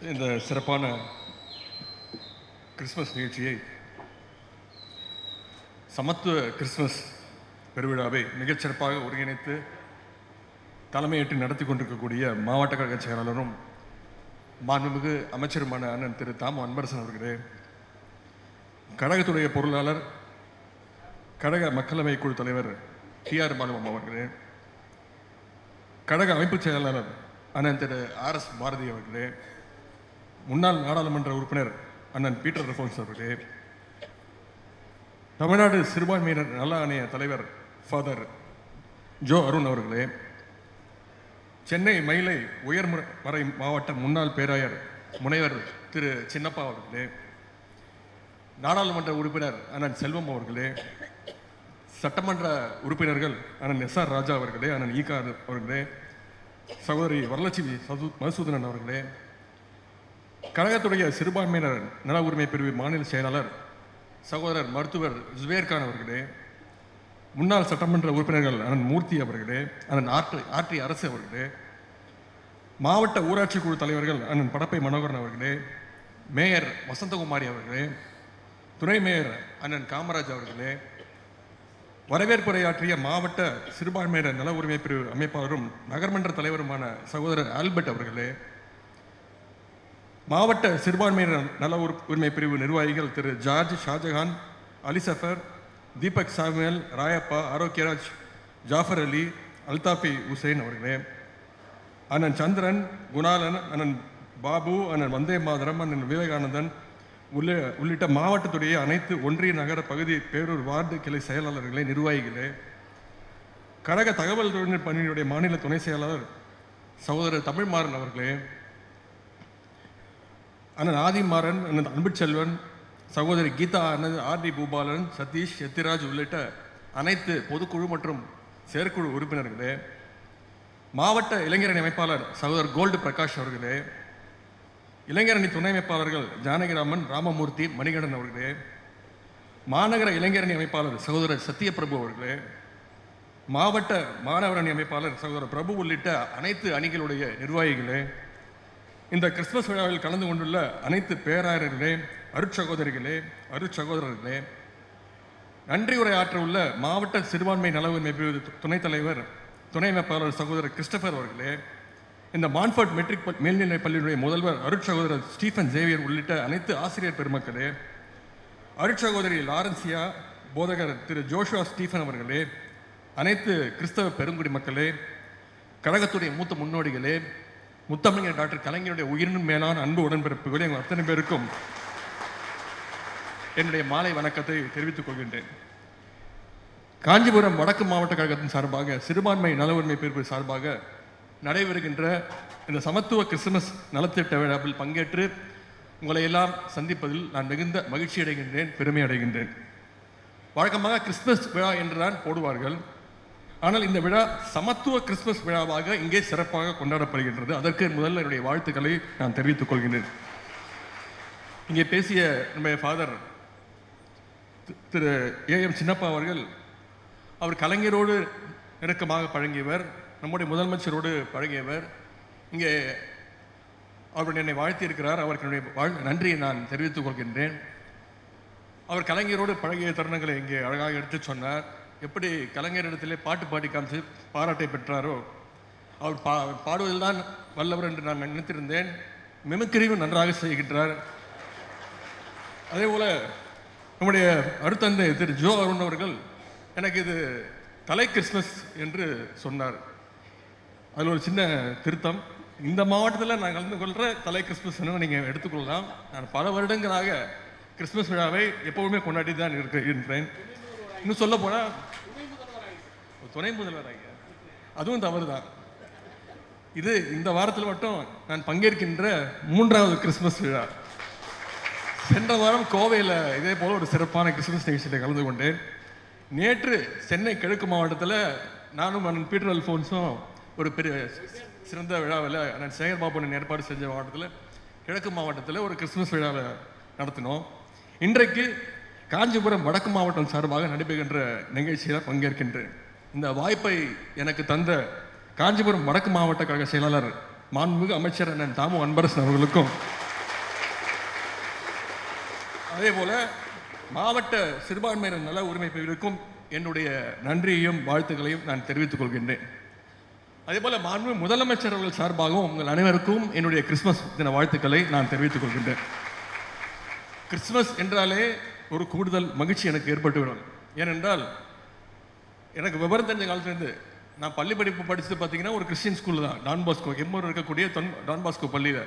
இந்த சிறப்பான கிறிஸ்மஸ் நிகழ்ச்சியை சமத்துவ கிறிஸ்மஸ் பெருவிழாவை மிகச்சிறப்பாக ஒருங்கிணைத்து தலைமையேற்று நடத்தி கொண்டிருக்கக்கூடிய மாவட்ட கழக செயலாளரும் மாண்புமிகு அமைச்சருமான அண்ணன் திரு தாமு அன்பரசன் அவர்களே கழகத்துடைய பொருளாளர் கழக மக்களவை குழு தலைவர் டி ஆர் பாலுவம் அவர்களே கழக அமைப்புச் செயலாளர் அண்ணன் திரு ஆர் எஸ் பாரதி அவர்களே முன்னாள் நாடாளுமன்ற உறுப்பினர் அண்ணன் பீட்டர் ரஃபோன்ஸ் அவர்களே. தமிழ்நாடு சிறுபான்மையினர் நல ஆணைய தலைவர் ஃபாதர் ஜோ அருண் அவர்களே. சென்னை மயிலை உயர்மறை மாவட்ட முன்னாள் பேராயர் முனைவர் திரு சின்னப்பா அவர்களே. நாடாளுமன்ற உறுப்பினர் அண்ணன் செல்வம் அவர்களே. சட்டமன்ற உறுப்பினர்கள் அண்ணன் எஸ் ஆர் ராஜா அவர்களே அண்ணன் ஈகா அவர்களே. சகோதரி வரலட்சுமி சது மதுசூதனன் அவர்களே. கழகத்துடைய சிறுபான்மையினர் நல உரிமை பிரிவு மாநில செயலாளர் சகோதரர் மருத்துவர் ஜுபேர்கான் அவர்களே முன்னாள் சட்டமன்ற உறுப்பினர்கள் அண்ணன் மூர்த்தி அவர்களே அண்ணன் ஆற்று ஆற்றி அரசு அவர்களே மாவட்ட ஊராட்சி குழு தலைவர்கள் அண்ணன் படப்பை மனோகரன் அவர்களே மேயர் வசந்தகுமாரி அவர்களே துணை மேயர் அண்ணன் காமராஜ் அவர்களே வரவேற்புரையாற்றிய மாவட்ட சிறுபான்மையினர் நல உரிமை பிரிவு அமைப்பாளரும் நகர்மன்ற தலைவருமான சகோதரர் ஆல்பர்ட் அவர்களே மாவட்ட சிறுபான்மையினர் நல உரிமை பிரிவு நிர்வாகிகள் திரு ஜார்ஜ் ஷாஜகான் அலி சஃபர் தீபக் சாமுவேல் ராயப்பா ஆரோக்கியராஜ் ஜாஃபர் அலி அல்தாஃபி உசைன் அவர்களே. அண்ணன் சந்திரன் குணாலன் அண்ணன் பாபு அண்ணன் வந்தே மாதரம் அண்ணன் விவேகானந்தன் உள்ள உள்ளிட்ட மாவட்டத்துடைய அனைத்து ஒன்றிய நகர பகுதி பேரூர் வார்டு கிளை செயலாளர்களே நிர்வாகிகளே. கழக தகவல் தொழில்நுட்ப பணியினுடைய மாநில துணை செயலாளர் சகோதரர் தமிழ்மாறன் அவர்களே. அண்ணன் ஆதிமாறன் அண்ணன் அன்புச்செல்வன் சகோதரி கீதா அண்ணன் ஆர் டி பூபாலன் சதீஷ் எத்திராஜ் உள்ளிட்ட அனைத்து பொதுக்குழு மற்றும் செயற்குழு உறுப்பினர்களே மாவட்ட இளைஞரணி அமைப்பாளர் சகோதரர் கோல்டு பிரகாஷ் அவர்களே இளைஞரணி துணை அமைப்பாளர்கள் ஜானகிராமன் ராமமூர்த்தி மணிகண்டன் அவர்களே மாநகர இளைஞரணி அமைப்பாளர் சகோதரர் சத்யபிரபு அவர்களே மாவட்ட மாணவரணி அமைப்பாளர் சகோதரர் பிரபு உள்ளிட்ட அனைத்து அணிகளுடைய நிர்வாகிகளே இந்த கிறிஸ்துமஸ் விழாவில் கலந்து கொண்டுள்ள அனைத்து பேராயர்களே அருட்சகோதரிகளே அருட்சகோதரர்களே நன்றி உரை ஆற்ற உள்ள மாவட்ட சிறுபான்மை நல உரிமை பிரிவு துணைத் தலைவர் துணை அமைப்பாளர் சகோதரர் கிறிஸ்டபர் அவர்களே இந்த மான்ஃபர்ட் மெட்ரிக் மேல்நிலைப் பள்ளியினுடைய முதல்வர் அருட்சகோதரர் ஸ்டீஃபன் ஜேவியர் உள்ளிட்ட அனைத்து ஆசிரியர் பெருமக்களே அருட்சகோதரி லாரன்சியா போதகர் திரு ஜோஷுவா ஸ்டீஃபன் அவர்களே அனைத்து கிறிஸ்தவ பெருங்குடி மக்களே கழகத்துடைய மூத்த முன்னோடிகளே முத்தமிழர் டாக்டர் கலைஞருடைய உயிரினும் மேலான அன்பு உடன்பிறப்புகளை எங்கள் அத்தனை பேருக்கும் என்னுடைய மாலை வணக்கத்தை தெரிவித்துக் கொள்கின்றேன். காஞ்சிபுரம் வடக்கு மாவட்ட கழகத்தின் சார்பாக சிறுபான்மை நல உரிமை பிரிவு சார்பாக நடைபெறுகின்ற இந்த சமத்துவ கிறிஸ்துமஸ் நலத்திட்ட விழாவில் பங்கேற்று உங்களை எல்லாம் சந்திப்பதில் நான் மிகுந்த மகிழ்ச்சி அடைகின்றேன் பெருமை அடைகின்றேன் வழக்கமாக கிறிஸ்துமஸ் விழா என்றுதான் போடுவார்கள். ஆனால் இந்த விழா சமத்துவ கிறிஸ்துமஸ் விழாவாக இங்கே சிறப்பாக கொண்டாடப்படுகின்றது. அதற்கு முதல்ல என்னுடைய வாழ்த்துக்களை நான் தெரிவித்துக் கொள்கின்றேன். இங்கே பேசிய நம்முடைய father Thiru A M Chinnappa அவர்கள் அவர் கலைஞரோடு நெருக்கமாக பழகியவர் நம்முடைய முதலமைச்சரோடு பழகியவர். இங்கே அவர் என்னை வாழ்த்தியிருக்கிறார். அவருக்கு என்னுடைய வாழ் நன்றியை நான் தெரிவித்துக் கொள்கின்றேன். அவர் கலைஞரோடு பழகிய தருணங்களை இங்கே அழகாக எடுத்துச் சொன்னார். எப்படி கலைஞரிடத்திலே பாட்டு பாடி காமிச்சு பாராட்டை பெற்றாரோ அவர் பா பாடுவதில் தான் வல்லவர் என்று நான் நினைத்திருந்தேன். மிமிக்கிரியும் நன்றாக செய்கின்றார். அதே போல் நம்முடைய அருத்தந்தை திரு ஜோ அருண் அவர்கள் எனக்கு இது கலை கிறிஸ்மஸ் என்று சொன்னார். அதில் ஒரு சின்ன திருத்தம். இந்த மாவட்டத்தில் நான் கலந்து கொள்கிற தலை கிறிஸ்மஸ் நீங்கள் எடுத்துக்கொள்ளலாம். நான் பல வருடங்களாக கிறிஸ்மஸ் விழாவை எப்போவுமே கொண்டாடி தான் இருக்கின்றேன் இன்னும் சொல்ல போனால் துணை முதல்வர் ஐயா அதுவும் தவறு தான் இது இந்த வாரத்தில் மட்டும் நான் பங்கேற்கின்ற மூன்றாவது கிறிஸ்மஸ் விழா. சென்ற வாரம் கோவையில் இதே போல் ஒரு சிறப்பான கிறிஸ்மஸ் நிகழ்ச்சியில் கலந்து கொண்டேன். நேற்று சென்னை கிழக்கு மாவட்டத்தில் நானும் அண்ணன் பீட்டர் அல்ஃபோன்ஸும் ஒரு பெரிய சிறந்த விழாவில் அண்ணன் சேகர் பாபுடன் ஏற்பாடு செஞ்ச மாவட்டத்தில் கிழக்கு மாவட்டத்தில் ஒரு கிறிஸ்மஸ் விழாவை நடத்தினோம். இன்றைக்கு காஞ்சிபுரம் வடக்கு மாவட்டம் சார்பாக நடைபெறுகின்ற நிகழ்ச்சியில் பங்கேற்கின்றேன். இந்த வாய்ப்பை எனக்கு தந்த காஞ்சிபுரம் வடக்கு மாவட்ட கழக செயலாளர் மாண்புமிகு அமைச்சர் அண்ணன் தாமு அன்பரசன் அவர்களுக்கும் அதே போல மாவட்ட சிறுபான்மையினர் நல உரிமை பிரிவிற்கும் என்னுடைய நன்றியையும் வாழ்த்துக்களையும் நான் தெரிவித்துக் கொள்கின்றேன். அதே போல மாண்பு முதலமைச்சர் அவர்கள் சார்பாகவும் உங்கள் அனைவருக்கும் என்னுடைய கிறிஸ்துமஸ் தின வாழ்த்துக்களை நான் தெரிவித்துக் கொள்கின்றேன். கிறிஸ்துமஸ் என்றாலே ஒரு கூடுதல் மகிழ்ச்சி எனக்கு ஏற்பட்டுவிடும் ஏனென்றால் எனக்கு விவரம் தெரிஞ்ச காலத்துலேருந்து நான் பள்ளி படிப்பு படித்தது பார்த்தீங்கன்னா ஒரு கிறிஸ்டின் ஸ்கூலில் தான். டான் பாஸ்கோ எம்மூர் இருக்கக்கூடிய தொன் டான் பாஸ்கோ பள்ளியில்.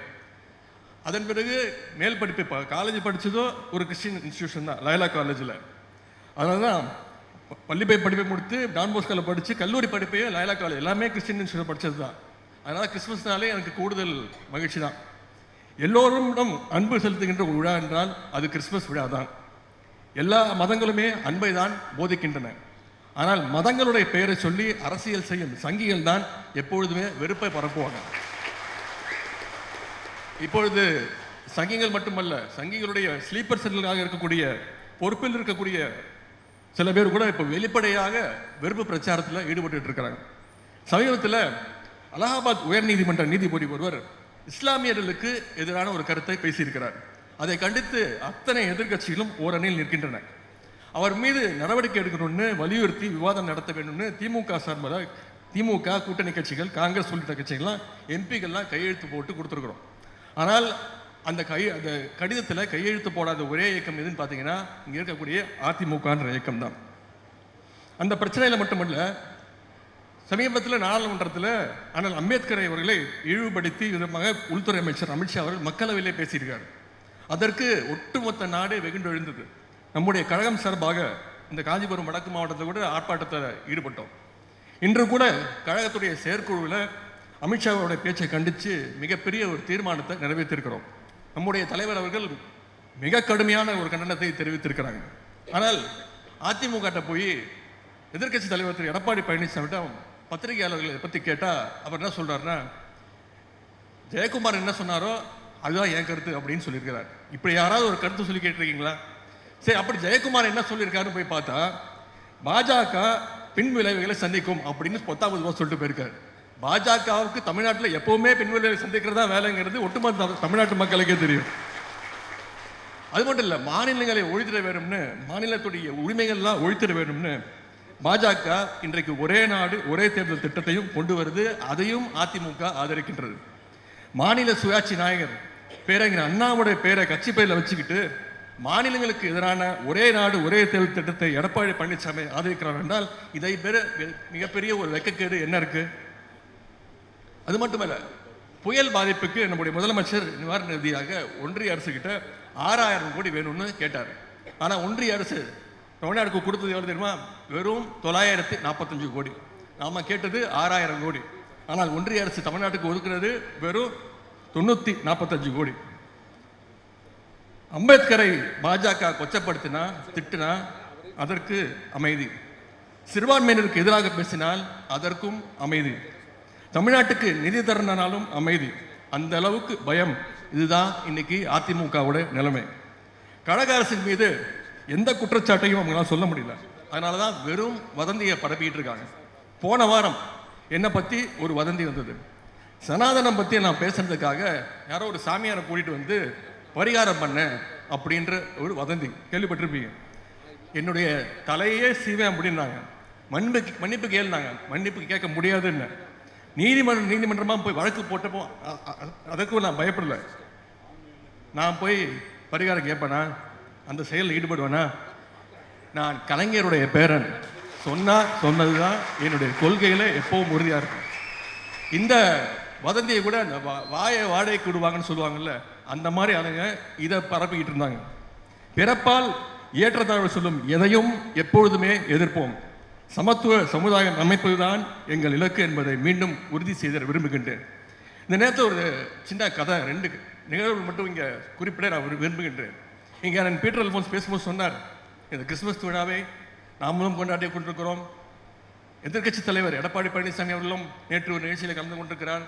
அதன் பிறகு மேல் படிப்பு இப்போ காலேஜ் படித்ததோ ஒரு கிறிஸ்டின் இன்ஸ்டியூஷன் தான் லயலா காலேஜில் அதனால தான் பள்ளிப்பை பள்ளி போய் படிப்பை முடித்து டான் பாஸ்கோவில் படித்து கல்லூரி படிப்பையே லயலா காலேஜ் எல்லாமே கிறிஸ்டின் இன்ஸ்டியூஷன் படித்தது தான். அதனால் கிறிஸ்மஸ்னாலே எனக்கு கூடுதல் மகிழ்ச்சி தான். எல்லோரும் அன்பு செலுத்துகின்ற ஒரு விழா என்றால் அது கிறிஸ்மஸ் விழா தான் எல்லா மதங்களுமே அன்பை தான் போதிக்கின்றன. ஆனால் மதங்களுடைய பெயரை சொல்லி அரசியல் செய்யும் சங்கிகள் தான் எப்பொழுதுமே வெறுப்பை பரப்புவாங்க. இப்பொழுது சங்கிகள் மட்டுமல்ல சங்கிகளுடைய ஸ்லீப்பர் செல்லாக இருக்கக்கூடிய பொறுப்பில் இருக்கக்கூடிய சில பேர் கூட இப்போ வெளிப்படையாக வெறுப்பு பிரச்சாரத்தில் ஈடுபட்டு இருக்கிறாங்க. சமீபத்தில் அலகாபாத் உயர்நீதிமன்ற நீதிபதி ஒருவர் இஸ்லாமியர்களுக்கு எதிரான ஒரு கருத்தை பேசியிருக்கிறார். அதை கண்டித்து அத்தனை எதிர்க்கட்சிகளும் ஓரணியில் நிற்கின்றன. அவர் மீது நடவடிக்கை எடுக்கணும்னு வலியுறுத்தி விவாதம் நடத்த வேண்டும்னு திமுக சார்பில் திமுக கூட்டணி கட்சிகள் காங்கிரஸ் உள்ளிட்ட கட்சிகள்லாம் எம்பிக்கள்லாம் கையெழுத்து போட்டு கொடுத்துருக்குறோம். ஆனால் அந்த கை அந்த கடிதத்தில் கையெழுத்து போடாத ஒரே இயக்கம் எதுன்னு பார்த்தீங்கன்னா இங்கே இருக்கக்கூடிய அதிமுகன்ற இயக்கம் தான் அந்த பிரச்சனையில் மட்டுமல்ல சமீபத்தில் நாடாளுமன்றத்தில் ஆனால் அம்பேத்கரை அவர்களை இழிவுபடுத்தி விதமாக உள்துறை அமைச்சர் அமித்ஷா அவர்கள் மக்களவையிலே பேசியிருக்கார். அதற்கு ஒட்டுமொத்த நாடே வெகுண்டெழுந்தது. நம்முடைய கழகம் சார்பாக இந்த காஞ்சிபுரம் வடக்கு மாவட்டத்தில் கூட ஆர்ப்பாட்டத்தில் ஈடுபட்டோம். இன்று கூட கழகத்துடைய செயற்குழுவில் அமித்ஷாவோட பேச்சை கண்டித்து மிகப்பெரிய ஒரு தீர்மானத்தை நிறைவேற்றிருக்கிறோம். நம்முடைய தலைவர் அவர்கள் மிக கடுமையான ஒரு கண்டனத்தை தெரிவித்திருக்கிறாங்க. ஆனால் அதிமுக போய் எதிர்க்கட்சி தலைவர் திரு எடப்பாடி பழனிசாமியிடம் பத்திரிகையாளர்களை பற்றி கேட்டால் அவர் என்ன சொல்றாருன்னா ஜெயக்குமார் என்ன சொன்னாரோ அதுதான் என் கருத்து அப்படின்னு சொல்லியிருக்கிறார். இப்படி யாராவது ஒரு கருத்து சொல்லி கேட்டிருக்கீங்களா? சரி அப்படி ஜெயக்குமார் என்ன சொல்லியிருக்காருன்னு போய் பார்த்தா பாஜக பின் விளைவுகளை சந்திக்கும் அப்படின்னு பத்தாவது சொல்லிட்டு போயிருக்காரு. பாஜகவுக்கு தமிழ்நாட்டில் எப்பவுமே பின் விளைவை சந்திக்கிறதா வேலைங்கிறது ஒட்டுமொத்த தமிழ்நாட்டு மக்களுக்கே தெரியும். அது மட்டும் இல்லை மாநிலங்களை ஒழித்திட வேணும்னு மாநிலத்துடைய உரிமைகள்லாம் ஒழித்திட வேணும்னு பாஜக இன்றைக்கு ஒரே நாடு ஒரே தேர்தல் திட்டத்தையும் கொண்டு வருது. அதையும் அதிமுக ஆதரிக்கின்றது. மாநில சுயாட்சி நாயகர் பேரறிஞர் அண்ணாவுடைய பேரை கட்சி பெயரில் வச்சுக்கிட்டு மாநிலங்களுக்கு எதிரான ஒரே நாடு ஒரே தேர்தல் திட்டத்தை எடப்பாடி பழனிசாமி ஆதரிக்கிறார் என்றால் இதை பெற மிகப்பெரிய ஒரு வெக்கக்கேடு என்ன இருக்கு? அது மட்டுமல்ல புயல் பாதிப்புக்கு நம்முடைய முதலமைச்சர் நிவாரண நிதியாக ஒன்றிய அரசு கிட்ட ஆறாயிரம் கோடி வேணும்னு கேட்டார். ஆனால் ஒன்றிய அரசு தமிழ்நாடுக்கு கொடுத்தது எவ்வளவு தெரியுமா? வெறும் தொள்ளாயிரத்தி நாற்பத்தஞ்சு கோடி. நாம கேட்டது ஆறாயிரம் கோடி. ஆனால் ஒன்றிய அரசு தமிழ்நாட்டுக்கு ஒதுக்குறது வெறும் தொண்ணூத்தி நாற்பத்தஞ்சு கோடி. அம்பேத்கரை பாஜக கொச்சப்படுத்தினா திட்டினா அதற்கு அமைதி. சிறுபான்மையினருக்கு எதிராக பேசினால் அதற்கும் அமைதி. தமிழ்நாட்டுக்கு நிதி தரனாலும் அமைதி. அந்த அளவுக்கு பயம். இதுதான் இன்னைக்கு அதிமுகவோட நிலைமை. கழக அரசின் மீது எந்த குற்றச்சாட்டையும் அவங்களால சொல்ல முடியல. அதனால தான் வெறும் வதந்தியை பரப்பிட்டு இருக்காங்க. போன வாரம் என்னை பற்றி ஒரு வதந்தி வந்தது. சனாதனம் பற்றி நான் பேசுனதுக்காக யாரோ ஒரு சாமியாரை கூட்டிகிட்டு வந்து பரிகாரம் பண்ண அப்படின்ற ஒரு வதந்தி. கேள்விப்பட்டிருப்பீங்க. என்னுடைய தலையே சீவேன் அப்படின்னாங்க. மன்னிப்பு மன்னிப்பு கேளுனாங்க. மன்னிப்பு கேட்க முடியாதுன்னு. நீதிமன்றம் நீதிமன்றமாக போய் வழக்கு போட்டப்போ அதுக்கும் நான் பயப்படல. நான் போய் பரிகாரம் கேட்பேனா? அந்த செயலில் ஈடுபடுவேனா? நான் கலைஞருடைய பேரன். சொன்னால் சொன்னது தான் என்னுடைய கொள்கையில் எப்பவும் உறுதியாக இருக்கும். இந்த வதந்தியை கூட அந்த வா- வாயை வாடகைக்கு விடுவாங்கன்னு சொல்லுவாங்கல்ல அந்த மாதிரி ஆளுங்க இதை பரப்பிக்கிட்டு இருந்தாங்க. பிறப்பால் ஏற்றத்தாழ்வு சொல்லும் எதையும் எப்பொழுதுமே எதிர்ப்போம். சமத்துவ சமுதாயம் அமைப்பதுதான் எங்கள் இலக்கு என்பதை மீண்டும் உறுதி செய்த விரும்புகின்றேன். இந்த நேரத்தில் ஒரு சின்ன கதை ரெண்டு நிகழ்வுகள் மட்டும் இங்கே குறிப்பிட நான் விரு- விரும்புகின்றேன். இங்கே நான் பீட்டர் அல்போன்ஸ் பேசும்போது சொன்னார் இந்த கிறிஸ்துமஸ் விழாவை நாமளும் கொண்டாடி கொண்டிருக்கிறோம். எதிர்க்கட்சி தலைவர் எடப்பாடி பழனிசாமி அவர்களும் நேற்று ஒரு நிகழ்ச்சியில் கலந்து கொண்டிருக்கிறார்.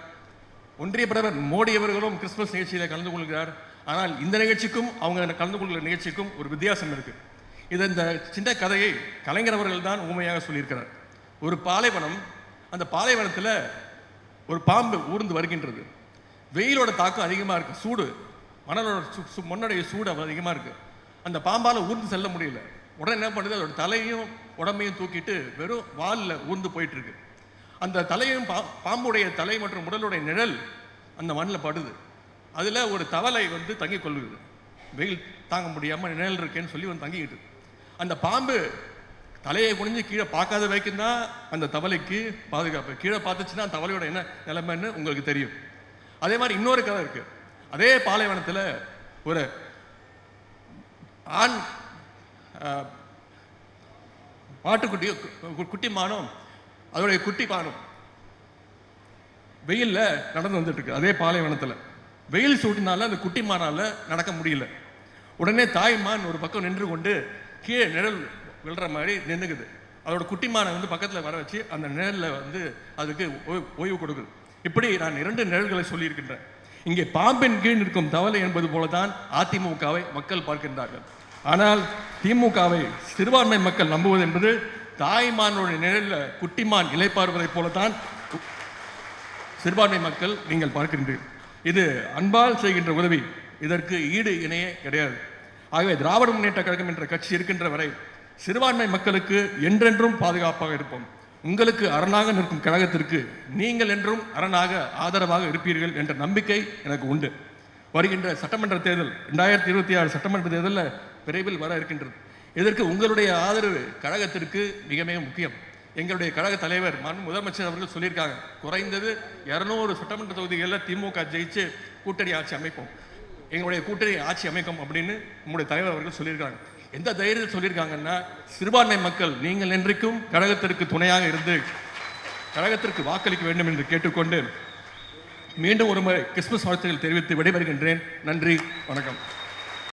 ஒன்றிய பிரதமர் மோடி அவர்களும் கிறிஸ்துமஸ் நிகழ்ச்சியில் கலந்து கொள்கிறார். ஆனால் இந்த நிகழ்ச்சிக்கும் அவங்க கலந்து கொள்கிற நிகழ்ச்சிக்கும் ஒரு வித்தியாசம் இருக்குது இது இந்த சின்ன கதையை கலைஞர் அவர்கள் தான் உண்மையாக சொல்லியிருக்கிறார். ஒரு பாலைவனம் அந்த பாலைவனத்தில் ஒரு பாம்பு ஊர்ந்து வருகின்றது. வெயிலோட தாக்கம் அதிகமாக இருக்குது சூடு. மணலோட சு- மண்ணுடைய சூடு அதிகமாக இருக்குது அந்த பாம்பால் ஊர்ந்து செல்ல முடியல. உடனே என்ன பண்ணுது? அதோட தலையும் உடம்பையும் தூக்கிட்டு வெறும் வாலில் ஊர்ந்து போயிட்டுருக்கு அந்த தலையும் பா பாம்புடைய தலை மற்றும் உடலுடைய நிழல் அந்த மண்ணில் படுது. அதில் ஒரு தவளை வந்து தங்கிக் கொள்ளுது வெயில் தாங்க முடியாமல் நிழல் இருக்கேன்னு சொல்லி வந்து தங்கிக்கிட்டு அந்த பாம்பு தலையை குனிஞ்சு கீழே பார்க்காத வரைக்கும் தான் அந்த தவளைக்கு பாதுகாப்பு. கீழே பார்த்துச்சுன்னா அந்த தவளையோட என்ன நிலைமைன்னு உங்களுக்கு தெரியும். அதே மாதிரி இன்னொரு கதை இருக்குது அதே பாலைவனத்தில் ஒரு ஆண் ஆஹ், கு- குட்டி மானம் அதோடைய குட்டி காணும் வெயிலில் நடந்து வந்துட்டு இருக்கு அதே பாலைவனத்தில். வெயில் சூட்டினால அந்த குட்டி மானால் நடக்க முடியல. உடனே தாய்மான் ஒரு பக்கம் நின்று கொண்டு கீழே நிழல் விழுற மாதிரி நின்றுக்குது அதோட குட்டிமானை வந்து பக்கத்தில் வர வச்சு அந்த நிழலில் வந்து அதுக்கு ஓய்- ஓய்வு கொடுக்குது. இப்படி நான் இரண்டு நிழல்களை சொல்லியிருக்கின்றேன். இங்கே பாம்பின் கீழ் நிற்கும் தவளை என்பது போலதான் அதிமுகவை மக்கள் பார்க்கின்றார்கள். ஆனால் திமுகவை சிறுபான்மை மக்கள் நம்புவது என்பது தாய்மானுடைய நிழலில் குட்டிமான் இலைப்பாறுவதைப் போலத்தான் சிறுபான்மை மக்கள் நீங்கள் பார்க்கின்றீர்கள். இது அன்பால் செய்கின்ற உதவி. இதற்கு ஈடு இணையே கிடையாது. ஆகவே திராவிட முன்னேற்ற கழகம் என்ற கட்சி இருக்கின்ற வரை சிறுபான்மை மக்களுக்கு என்றென்றும் பாதுகாப்பாக இருப்போம். உங்களுக்கு அரணாக நிற்கும் கழகத்திற்கு நீங்கள் என்றும் அரணாக ஆதரவாக இருப்பீர்கள் என்ற நம்பிக்கை எனக்கு உண்டு. வருகின்ற சட்டமன்ற தேர்தல் ரெண்டாயிரத்தி இருபத்தி ஆறு சட்டமன்ற தேர்தலில் விரைவில் வர இருக்கின்றது. இதற்கு உங்களுடைய ஆதரவு கழகத்திற்கு மிக மிக முக்கியம். எங்களுடைய கழக தலைவர் மண் முதலமைச்சர் அவர்கள் சொல்லியிருக்காங்க. குறைந்தது இரநூறு சட்டமன்ற தொகுதிகளில் திமுக ஜெயிச்சு கூட்டணி ஆட்சி அமைப்போம். எங்களுடைய கூட்டணி ஆட்சி அமைக்கும் அப்படின்னு நம்முடைய தலைவர் அவர்கள் சொல்லியிருக்காங்க. எந்த தைரியத்தில் சொல்லியிருக்காங்கன்னா சிறுபான்மை மக்கள் நீங்கள் என்றைக்கும் கழகத்திற்கு துணையாக இருந்து கழகத்திற்கு வாக்களிக்க வேண்டும் என்று கேட்டுக்கொண்டு மீண்டும் ஒரு முறை கிறிஸ்துமஸ் வாழ்த்துக்கள் தெரிவித்து விடைபெறுகின்றேன். நன்றி வணக்கம்.